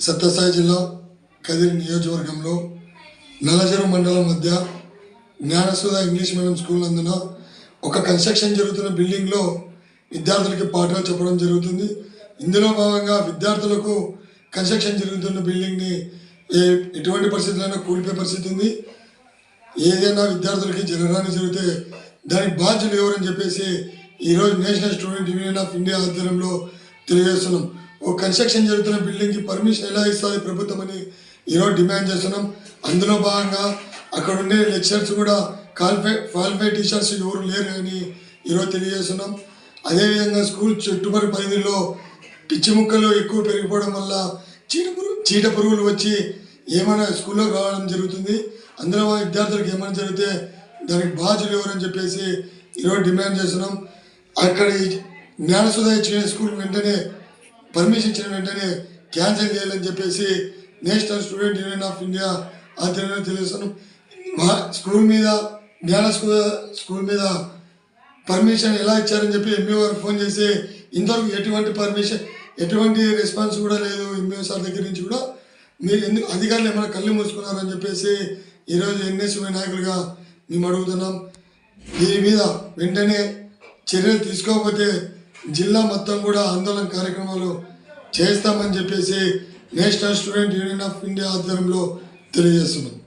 సత్యసాయి జిల్లా కదిరి నియోజకవర్గంలో నల్లచెరువు మండలం మధ్య జ్ఞానసుధ ఇంగ్లీష్ మీడియం స్కూల్ నందున ఒక కన్స్ట్రక్షన్ జరుగుతున్న బిల్డింగ్లో విద్యార్థులకి పాఠాలు చెప్పడం జరుగుతుంది. ఇందులో భాగంగా విద్యార్థులకు కన్స్ట్రక్షన్ జరుగుతున్న బిల్డింగ్ని ఏ ఎటువంటి పరిస్థితులైనా కూలిపోయే పరిస్థితి ఉంది. ఏదైనా విద్యార్థులకి జరగరాని జరిగితే దానికి బాధ్యులు ఎవరని చెప్పేసి ఈరోజు National Student Union of India ఆధ్వర్యంలో తెలియజేస్తున్నాం. ఓ కన్స్ట్రక్షన్ జరుగుతున్న బిల్డింగ్కి పర్మిషన్ ఎలా ఇస్తుంది ప్రభుత్వం అని ఈరోజు డిమాండ్ చేస్తున్నాం. అందులో భాగంగా అక్కడ ఉండే లెక్చర్స్ కూడా క్వాలిఫై క్వాలిఫైడ్ టీచర్స్ ఎవరు లేరు అని ఈరోజు తెలియజేస్తున్నాం. అదేవిధంగా స్కూల్ చుట్టుపక్కల పరిధిలో పిచ్చి ముక్కలు ఎక్కువ పెరిగిపోవడం వల్ల చీట పురుగు చీట పురుగులు వచ్చి ఏమైనా స్కూల్లోకి రావడం జరుగుతుంది. అందులో విద్యార్థులకు ఏమైనా జరిగితే దానికి బాధ్యులు ఎవరని చెప్పేసి ఈరోజు డిమాండ్ చేస్తున్నాం. అక్కడ జ్ఞానసుధ ఇచ్చిన స్కూల్ వెంటనే పర్మిషన్ ఇచ్చిన వెంటనే క్యాన్సిల్ చేయాలని చెప్పేసి National Student Union of India ఆధ్వర్యంలో తెలియజేస్తున్నాం స్కూల్ మీద జ్ఞాన స్కూల్ స్కూల్ మీద పర్మిషన్ ఎలా ఇచ్చారని చెప్పి ఎంఈఓ గారు ఫోన్ చేసి ఇంతవరకు ఎటువంటి పర్మిషన్ ఎటువంటి రెస్పాన్స్ కూడా లేదు ఎంఈఓ సార్ దగ్గర నుంచి కూడా. మీరు ఎందుకు అధికారులు ఏమైనా కళ్ళు మూసుకున్నారని చెప్పేసి ఈరోజు ఎన్ఎస్యూ నాయకులుగా మేము అడుగుతున్నాం. దీని మీద వెంటనే చర్యలు తీసుకోకపోతే జిల్లా మొత్తం కూడా ఆందోళన కార్యక్రమాలు చేస్తామని చెప్పేసి National Student Union of India ఆధ్వర్యంలో తెలియజేస్తున్నాం.